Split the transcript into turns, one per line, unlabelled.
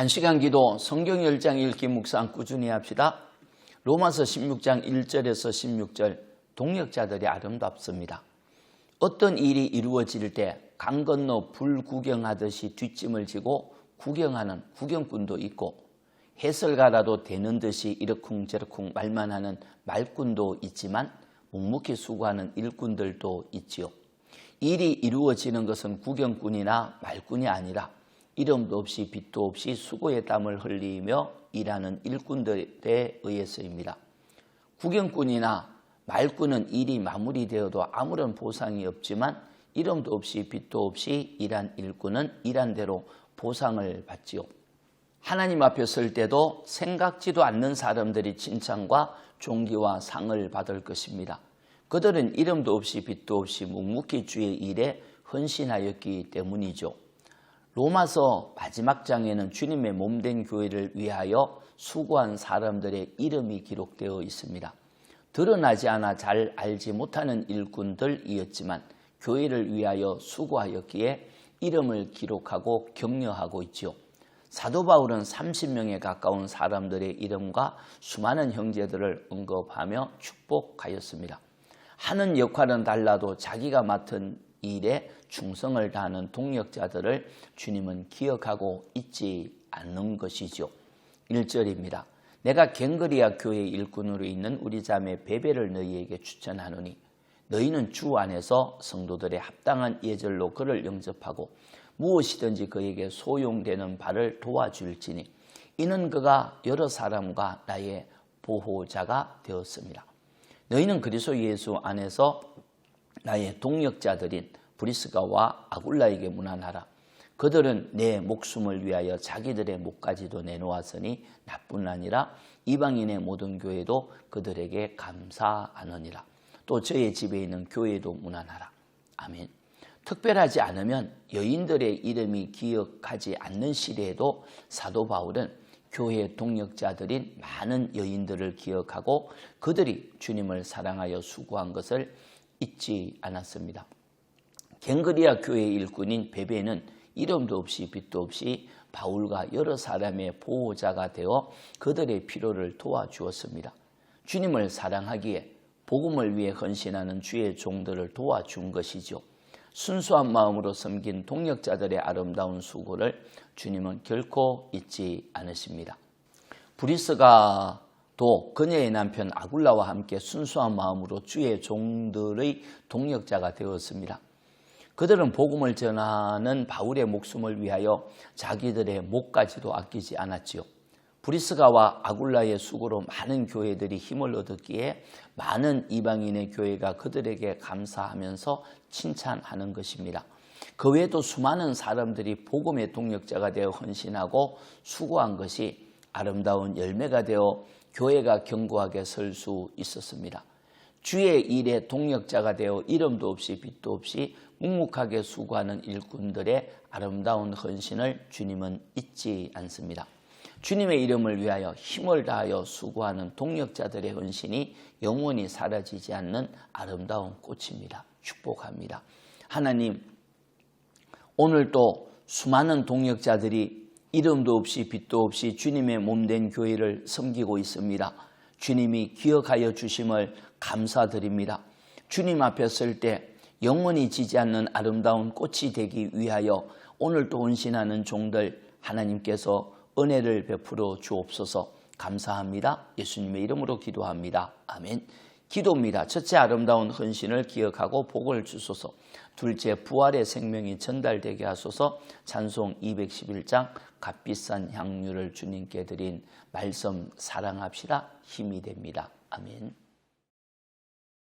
한 시간 기도 성경 10장 읽기 묵상 꾸준히 합시다. 로마서 16장 1절에서 16절 동역자들이 아름답습니다. 어떤 일이 이루어질 때 강 건너 불 구경하듯이 뒷짐을 지고 구경하는 구경꾼도 있고 해설가라도 되는 듯이 이러쿵저러쿵 말만 하는 말꾼도 있지만 묵묵히 수고하는 일꾼들도 있지요. 일이 이루어지는 것은 구경꾼이나 말꾼이 아니라 이름도 없이 빛도 없이 수고의 땀을 흘리며 일하는 일꾼들에 의해서입니다. 구경꾼이나 말꾼은 일이 마무리되어도 아무런 보상이 없지만 이름도 없이 빛도 없이 일한 일꾼은 일한 대로 보상을 받지요. 하나님 앞에 설 때도 생각지도 않는 사람들이 칭찬과 존귀와 상을 받을 것입니다. 그들은 이름도 없이 빛도 없이 묵묵히 주의 일에 헌신하였기 때문이죠. 로마서 마지막 장에는 주님의 몸된 교회를 위하여 수고한 사람들의 이름이 기록되어 있습니다. 드러나지 않아 잘 알지 못하는 일꾼들이었지만 교회를 위하여 수고하였기에 이름을 기록하고 격려하고 있지요. 사도 바울은 30명에 가까운 사람들의 이름과 수많은 형제들을 언급하며 축복하였습니다. 하는 역할은 달라도 자기가 맡은 일에 충성을 다하는 동력자들을 주님은 기억하고 잊지 않는 것이죠. 1절입니다. 내가 갱그리아 교회 일꾼으로 있는 우리 자매 베베를 너희에게 추천하노니 너희는 주 안에서 성도들의 합당한 예절로 그를 영접하고 무엇이든지 그에게 소용되는 바를 도와줄지니 이는 그가 여러 사람과 나의 보호자가 되었습니다. 너희는 그리스도 예수 안에서 나의 동역자들인 브리스가와 아굴라에게 문안하라. 그들은 내 목숨을 위하여 자기들의 목까지도 내놓았으니 나뿐 아니라 이방인의 모든 교회도 그들에게 감사하느니라. 또 저의 집에 있는 교회도 문안하라. 아멘. 특별하지 않으면 여인들의 이름이 기억하지 않는 시대에도 사도 바울은 교회 동력자들인 많은 여인들을 기억하고 그들이 주님을 사랑하여 수고한 것을 잊지 않았습니다. 갱그리아 교회 일꾼인 베베는 이름도 없이 빛도 없이 바울과 여러 사람의 보호자가 되어 그들의 필요를 도와주었습니다. 주님을 사랑하기에 복음을 위해 헌신하는 주의 종들을 도와준 것이죠. 순수한 마음으로 섬긴 동력자들의 아름다운 수고를 주님은 결코 잊지 않으십니다. 브리스가 또 그녀의 남편 아굴라와 함께 순수한 마음으로 주의 종들의 동력자가 되었습니다. 그들은 복음을 전하는 바울의 목숨을 위하여 자기들의 목까지도 아끼지 않았지요. 브리스가와 아굴라의 수고로 많은 교회들이 힘을 얻었기에 많은 이방인의 교회가 그들에게 감사하면서 칭찬하는 것입니다. 그 외에도 수많은 사람들이 복음의 동력자가 되어 헌신하고 수고한 것이 아름다운 열매가 되어 교회가 견고하게 설 수 있었습니다. 주의 일에 동력자가 되어 이름도 없이 빛도 없이 묵묵하게 수고하는 일꾼들의 아름다운 헌신을 주님은 잊지 않습니다. 주님의 이름을 위하여 힘을 다하여 수고하는 동력자들의 헌신이 영원히 사라지지 않는 아름다운 꽃입니다. 축복합니다. 하나님, 오늘도 수많은 동력자들이 이름도 없이 빛도 없이 주님의 몸된 교회를 섬기고 있습니다. 주님이 기억하여 주심을 감사드립니다. 주님 앞에 설 때 영원히 지지 않는 아름다운 꽃이 되기 위하여 오늘도 헌신하는 종들 하나님께서 은혜를 베풀어 주옵소서 감사합니다. 예수님의 이름으로 기도합니다. 아멘. 기도입니다. 첫째 아름다운 헌신을 기억하고 복을 주소서. 둘째 부활의 생명이 전달되게 하소서. 찬송 211장 값비싼 향유를 주님께 드린 말씀 사랑합시다. 힘이 됩니다. 아멘.